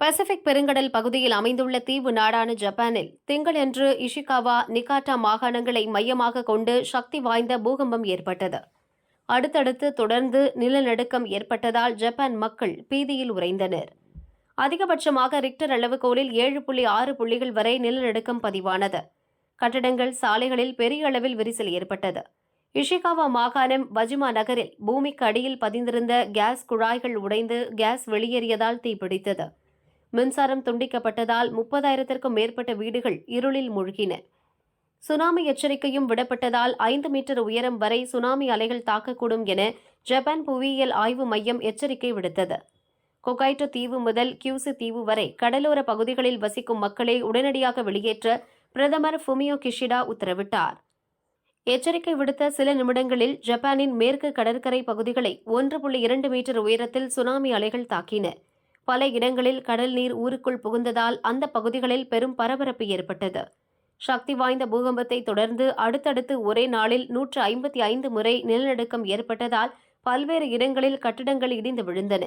Pacific பெருங்கடல் பகுதியில் அமைந்துள்ள தீவு நாடான ஜப்பானில் திங்களன்று இஷிகாவா நிகாட்டா மாகாணங்களை மையமாக கொண்டு சக்தி வாய்ந்த பூகம்பம் ஏற்பட்டது. அடுத்தடுத்து தொடர்ந்து நிலநடுக்கம் ஏற்பட்டதால் ஜப்பான் மக்கள் பீதியில் உறைந்தனர். அதிகபட்சமாக ரிக்டர் அளவுகோலில் ஏழு புள்ளி ஆறு புள்ளிகள் வரை நிலநடுக்கம் பதிவானது. கட்டடங்கள் சாலைகளில் பெரிய அளவில் விரிசல் ஏற்பட்டது. இஷிகாவா மாகாணம் வஜிமா நகரில் பூமிக்கு அடியில் பதிந்திருந்த கேஸ் குழாய்கள் உடைந்து கேஸ் வெளியேறியதால் தீப்பிடித்தது. மின்சாரம் துண்டிக்கப்பட்டதால் முப்பதாயிரத்திற்கும் மேற்பட்ட வீடுகள் இருளில் மூழ்கின. சுனாமி எச்சரிக்கையும் விடப்பட்டதால் ஐந்து மீட்டர் உயரம் வரை சுனாமி அலைகள் தாக்கக்கூடும் என ஜப்பான் புவியியல் ஆய்வு மையம் எச்சரிக்கை விடுத்தது. கொகைட்டோ தீவு முதல் கியூசு தீவு வரை கடலோர பகுதிகளில் வசிக்கும் மக்களை உடனடியாக வெளியேற்ற பிரதமர் ஃபுமியோ கிஷிடா உத்தரவிட்டார். எச்சரிக்கை விடுத்த சில நிமிடங்களில் ஜப்பானின் மேற்கு கடற்கரை பகுதிகளை ஒன்று புள்ளி இரண்டு மீட்டர் உயரத்தில் சுனாமி அலைகள் தாக்கின. பல இடங்களில் கடல் நீர் ஊருக்குள் புகுந்ததால் அந்த பகுதிகளில் பெரும் பரபரப்பு ஏற்பட்டது. சக்தி வாய்ந்த பூகம்பத்தை தொடர்ந்து அடுத்தடுத்து ஒரே நாளில் நூற்று ஐம்பத்தி ஐந்து முறை நிலநடுக்கம் ஏற்பட்டதால் பல்வேறு இடங்களில் கட்டடங்கள் இடிந்து விழுந்தன.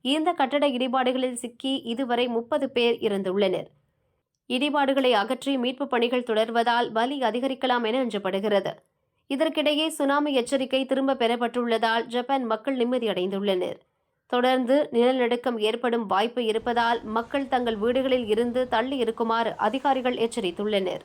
இந்த கட்டட இடிபாடுகளில் சிக்கி இதுவரை முப்பது பேர் இறந்துள்ளனர். இடிபாடுகளை அகற்றி மீட்பு பணிகள் தொடர்வதால் வலி அதிகரிக்கலாம் என அஞ்சப்படுகிறது. இதற்கிடையே சுனாமி எச்சரிக்கை திரும்ப பெறப்பட்டுள்ளதால் ஜப்பான் மக்கள் நிம்மதியடைந்துள்ளனர். தொடர்ந்து நிலநடுக்கம் ஏற்படும் வாய்ப்பு இருப்பதால் மக்கள் தங்கள் வீடுகளில் இருந்து தள்ளி இருக்குமாறு அதிகாரிகள் எச்சரித்துள்ளனர்.